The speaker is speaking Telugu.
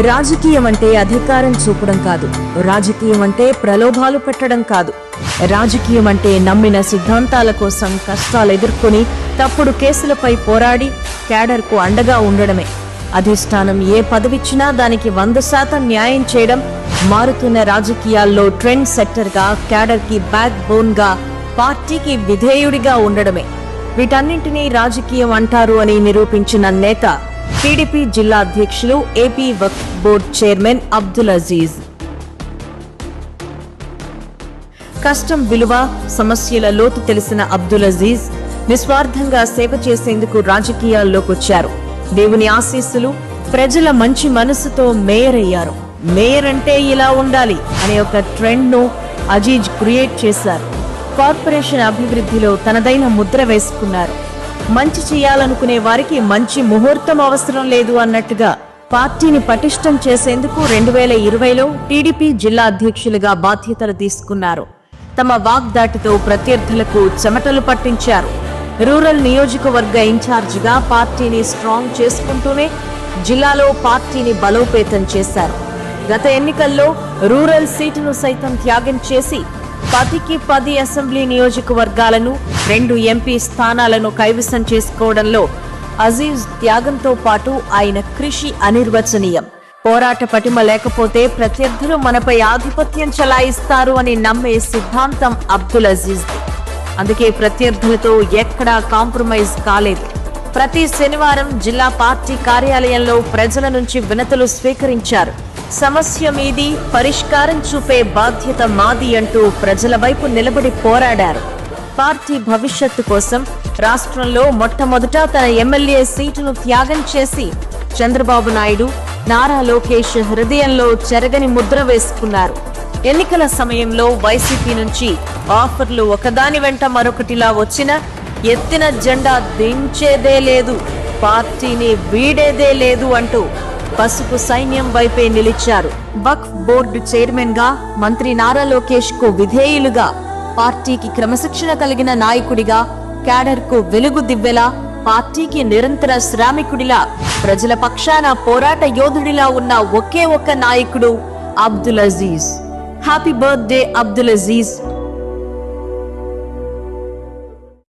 రాజకీయం అంటే అధికారం చూపడం కాదు. రాజకీయం అంటే ప్రలోభాలు పెట్టడం కాదు. రాజకీయం అంటే నమ్మిన సిద్ధాంతాల కోసం కష్టాలు ఎదుర్కొని తప్పుడు కేసులపై పోరాడి క్యాడర్కు అండగా ఉండడమే. అధిష్టానం ఏ పదవిచ్చినా దానికి వంద శాతం న్యాయం చేయడం మారుతున్న రాజకీయాల్లో ట్రెండ్ సెట్టర్గా క్యాడర్కి బ్యాక్ బోన్గా పార్టీకి విధేయుడిగా ఉండడమే. వీటన్నింటినీ రాజకీయం అంటారు అని నిరూపించిన నేత టీడీపీ జిల్లా అధ్యక్షులు ఏపీ వక్ఫ్ బోర్డ్ చైర్మన్ అబ్దుల్ అజీజ్. కష్టం విలువ సమస్యల లోతు తెలిసిన అబ్దుల్ అజీజ్ నిస్వార్థంగా సేవ చేసేందుకు రాజకీయాల్లోకి వచ్చారు దేవుని ఆశీస్సులు ప్రజల మంచి మనసుతో మేయర్ అయ్యారు మేయర్ అంటే ఇలా ఉండాలి అనే ఒక ట్రెండ్ను అజీజ్ క్రియేట్ చేశారు. కార్పొరేషన్ అభివృద్ధిలో తనదైన ముద్ర వేసుకున్నారు. మంచి చేయాలనుకునే వారికి మంచి ముహూర్తం అవసరం లేదు అన్నట్టుగా పార్టీని పటిష్టం చేసేందుకు రెండు వేల ఇరవైలో టీడీపీ జిల్లా అధ్యక్షులుగా బాధ్యతలు తీసుకున్నారు. తమ వాగ్దాటితో ప్రత్యర్థులకు చెమటలు పట్టించారు. రూరల్ నియోజకవర్గ ఇన్ఛార్జిగా పార్టీని స్ట్రాంగ్ చేసుకుంటూనే జిల్లాలో పార్టీని బలోపేతం చేశారు. గత ఎన్నికల్లో రూరల్ సీటును సైతం త్యాగం చేసి పదికి పది అసెంబ్లీ నియోజకవర్గాలను రెండు ఎంపీ స్థానాలను కైవసం చేసుకోవడంలో అజీజ్ త్యాగంతో పాటు ఆయన కృషి అనిర్వచనీయం. పోరాట పటిమ లేకపోతే ప్రత్యర్థులు మనపై ఆధిపత్యం చలాయిస్తారు అని నమ్మే సిద్ధాంతం అబ్దుల్ అజీజ్. అందుకే ప్రత్యర్థులతో ఎక్కడా కాంప్రమైజ్ కాలేదు. ప్రతి శనివారం జిల్లా పార్టీ కార్యాలయంలో ప్రజల నుంచి వినతులు స్వీకరించారు. సమస్య మీది పరిష్కారం చూపే బాధ్యత మాది అంటూ ప్రజల వైపు నిలబడి పోరాడారు. పార్టీ భవిష్యత్తు కోసం రాష్ట్రంలో మొట్టమొదట తన ఎమ్మెల్యే సీటును త్యాగం చేసి చంద్రబాబు నాయుడు నారా లోకేష్ హృదయంలో చెరగని ముద్ర వేసుకున్నారు. ఎన్నికల సమయంలో వైసీపీ నుంచి ఆఫర్లు ఒకదాని వెంట మరొకటిలా వచ్చిన ఎత్తిన జెండా దించేదే లేదు పార్టీని వీడేదే లేదు అంటూ పసుపు సైన్యం వైపే నిలిచారు. వక్ఫ్ బోర్డు చైర్మన్గా మంత్రి నారా లోకేష్కు విధేయులుగా పార్టీకి క్రమశిక్షణ కలిగిన నాయకుడిగా క్యాడర్కు వెలుగు దివ్వెలా పార్టీకి నిరంతర శ్రామికుడిలా ప్రజల పక్షాన పోరాట యోధుడిలా ఉన్న ఒకే ఒక్క నాయకుడు Abdul Aziz. Happy birthday Abdul Aziz.